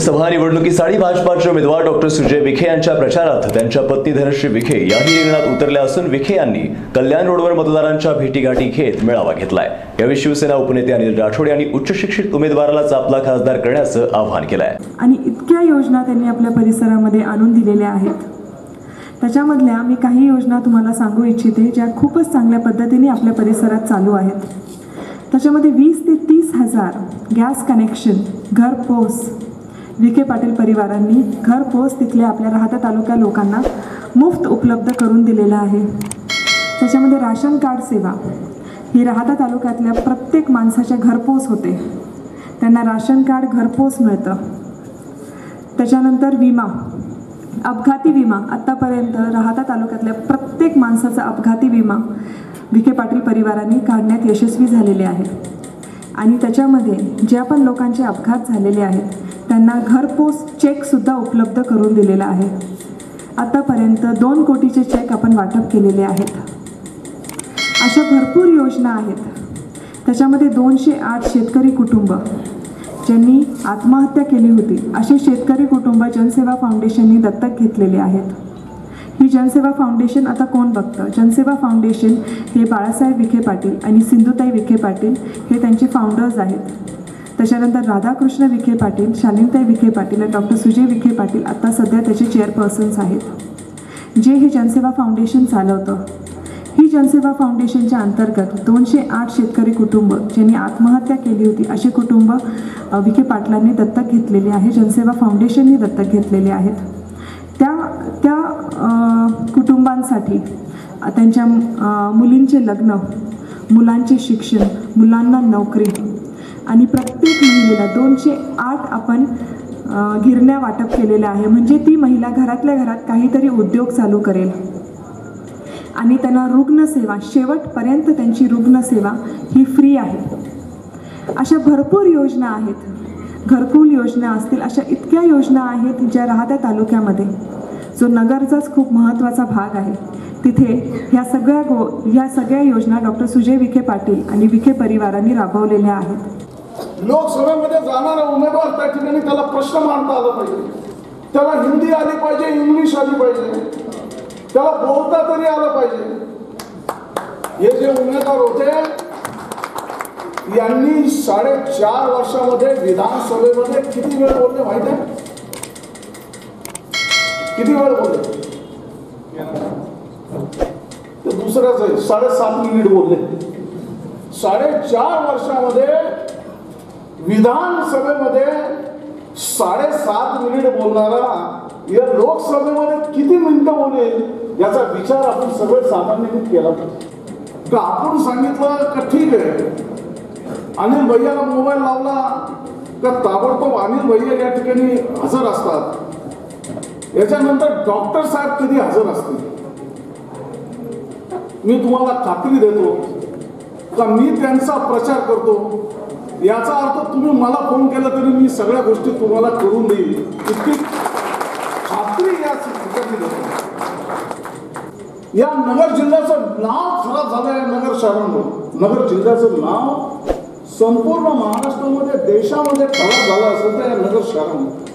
लोकसभा निवडणुकीसाठी भाजपाचे उमेदवार डॉक्टर सुजय विखे यांच्या प्रचारात त्यांच्या पत्नी धनश्री विखे याही रिंगणात उतरल्या असून विखे यांनी कल्याण रोडवर मतदारांच्या भेटीगाठी घेत मेळावा घेतलाय. यावेळी शिवसेना उपनेते अनिल राठोड यांनी उच्च शिक्षित उमेदवारालाच आपला खासदार करण्याचं आवाहन केलंय. आणि इतक्या योजना त्यांनी आपल्या परिसरामध्ये आणून दिलेल्या आहेत. त्याच्यामधल्या मी काही योजना तुम्हाला सांगू इच्छिते ज्या खूपच चांगल्या पद्धतीने आपल्या परिसरात चालू आहेत. त्याच्यामध्ये वीस ते तीस हजार गॅस कनेक्शन घरपोच विखे पाटील परिवारांनी घरपोच तिथल्या आपल्या राहता तालुक्या लोकांना मुफ्त उपलब्ध करून दिलेलं आहे. त्याच्यामध्ये राशन कार्ड सेवा. ही राहता तालुक्यातल्या प्रत्येक माणसाच्या घरपोच होते. त्यांना राशन कार्ड घरपोच मिळतं. त्याच्यानंतर विमा. अपघाती विमा. आत्तापर्यंत राहता तालुक्यातल्या प्रत्येक माणसाचा अपघाती विमा विखे पाटील परिवारांनी काढण्यात यशस्वी झालेले आहे. आणि त्याच्यामध्ये ज्या पण लोकांचे अपघात झालेले आहेत त्यांना घरपोच चेकसुद्धा उपलब्ध करून दिलेला आहे. आतापर्यंत दोन कोटीचे चेक आपण वाटप केलेले आहेत. अशा भरपूर योजना आहेत. त्याच्यामध्ये दोनशे आठ शेतकरी कुटुंब ज्यांनी आत्महत्या केली होती असे शेतकरी कुटुंब जनसेवा फाउंडेशनने दत्तक घेतलेले आहेत. ही जनसेवा फाउंडेशन आता कोण बघतं? जनसेवा फाउंडेशन हे बाळासाहेब विखे पाटील आणि सिंधुताई विखे पाटील हे त्यांचे फाउंडर्स आहेत. त्याच्यानंतर राधाकृष्ण विखे पाटील शालिनताई विखे पाटील आणि डॉक्टर सुजय विखे पाटील आत्ता सध्या त्याचे चेअरपर्सन्स आहेत. जे हे जनसेवा फाउंडेशन चालवतं. ही जनसेवा फाउंडेशनच्या अंतर्गत दोनशे आठ शेतकरी कुटुंब ज्यांनी आत्महत्या केली होती असे कुटुंब विखे पाटलांनी दत्तक घेतलेले आहे जनसेवा फाउंडेशनने दत्तक घेतलेले आहेत. त्या त्या कुटुंबांसाठी त्यांच्या मुलींचे लग्न मुलांचे शिक्षण मुलांना नोकरी आणि प्रत्येक महिलेला दोनशे आठ आपण गिरण्या वाटप केलेल्या आहे. म्हणजे ती महिला घरातल्या घरात काहीतरी उद्योग चालू करेल. आणि त्यांना रुग्णसेवा शेवटपर्यंत त्यांची रुग्णसेवा ही फ्री आहे. अशा भरपूर योजना आहेत. घरकुल योजना असतील अशा इतक्या योजना आहेत ज्या राहत्या तालुक्यामध्ये. जो नगरचाच खूप महत्त्वाचा भाग आहे. तिथे ह्या सगळ्या गो ह्या सगळ्या योजना डॉक्टर सुजय विखे पाटील आणि विखे परिवारांनी राबवलेल्या आहेत. लोकसभेमध्ये जाणारा उमेदवार त्या ठिकाणी त्याला प्रश्न मांडता आला पाहिजे. त्याला हिंदी आली पाहिजे इंग्लिश आली पाहिजे. त्याला बोलता तरी आलं पाहिजे. हे जे उमेदवार होते यांनी साडेचार वर्षामध्ये विधानसभेमध्ये किती वेळ बोलले माहिती आहे? किती वेळ बोलले? ते दुसऱ्याच आहे साडेसात मिनिट बोलले. साडेचार वर्षामध्ये विधानसभेमध्ये साडेसात मिनिट बोलणारा या लोकसभेमध्ये किती मिनिटं बोलेल याचा विचार आपण सगळे सामान्यांनी केला पाहिजे. का आपण सांगितलं का ठीक आहे. अनिल भैयाला मोबाईल लावला का ताबडतोब अनिल भैया या ठिकाणी हजर असतात. याच्यानंतर डॉक्टर साहेब कधी हजर असतील? मी तुम्हाला खात्री देतो का मी त्यांचा प्रचार करतो? याचा अर्थ तुम्ही मला फोन केला तरी मी सगळ्या गोष्टी तुम्हाला करून देईल इतकी खात्री या या नगर जिल्ह्याचं नाव खराब झालं या नगर शहरामुळे नगर जिल्ह्याचं नाव संपूर्ण महाराष्ट्रामध्ये देशामध्ये खराब झालं असेल तर या नगर शहरामध्ये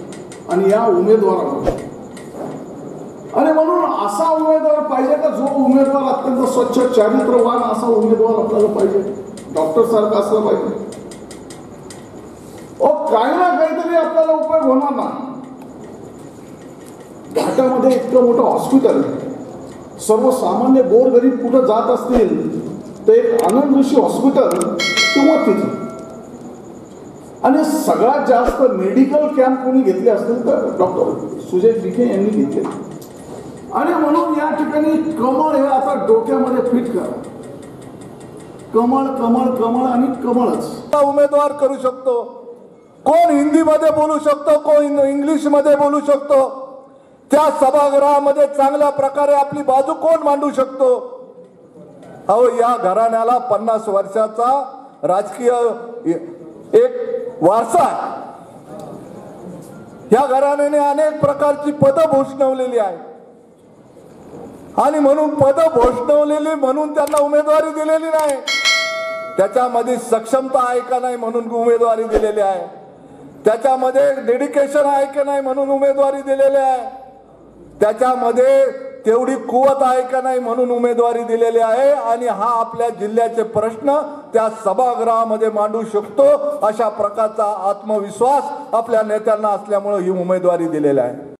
आणि या उमेदवारामध्ये. आणि म्हणून असा उमेदवार पाहिजे का जो उमेदवार अत्यंत स्वच्छ चारित्रवान असा उमेदवार आपल्याला पाहिजे? डॉक्टर सारखा असला पाहिजे. हो काही ना काहीतरी आपल्याला उपयोग होणार ना. घाटामध्ये इतकं मोठं हॉस्पिटल सर्वसामान्य गोरगरीब कुठं जात असतील तर एक आनंद ऋषी हॉस्पिटल किंवा तिथे. आणि सगळ्यात जास्त मेडिकल कॅम्प कोणी घेतले असतील तर डॉक्टर सुजय विखे यांनी घेतले. आणि म्हणून या ठिकाणी कमळ हे आता डोक्यामध्ये फिट करा. कमळ कमळ कमळ आणि कमळच. उमेदवार करू शकतो. कोण हिंदीमध्ये बोलू शकतो कोण इंग्लिशमध्ये बोलू शकतो त्या सभागृहामध्ये चांगल्या प्रकारे आपली बाजू कोण मांडू शकतो? अहो या घराण्याला पन्नास वर्षाचा राजकीय एक वारसा या घराण्याने अनेक प्रकारची पदं भूषणवलेली आहे आणि म्हणून पदं भोषणवलेली म्हणून त्यांना उमेदवारी दिलेली नाही. त्याच्यामध्ये सक्षमता आहे का नाही म्हणून उमेदवारी दिलेली आहे. त्याच्यामध्ये डेडिकेशन आहे की नाही म्हणून उमेदवारी दिलेली आहे. त्याच्यामध्ये तेवढी कुवत आहे का नाही म्हणून उमेदवारी दिलेली आहे. आणि हा आपल्या जिल्ह्याचे प्रश्न त्या सभागृहामध्ये मांडू शकतो अशा प्रकारचा आत्मविश्वास आपल्या नेत्यांना असल्यामुळे ही उमेदवारी दिलेली आहे.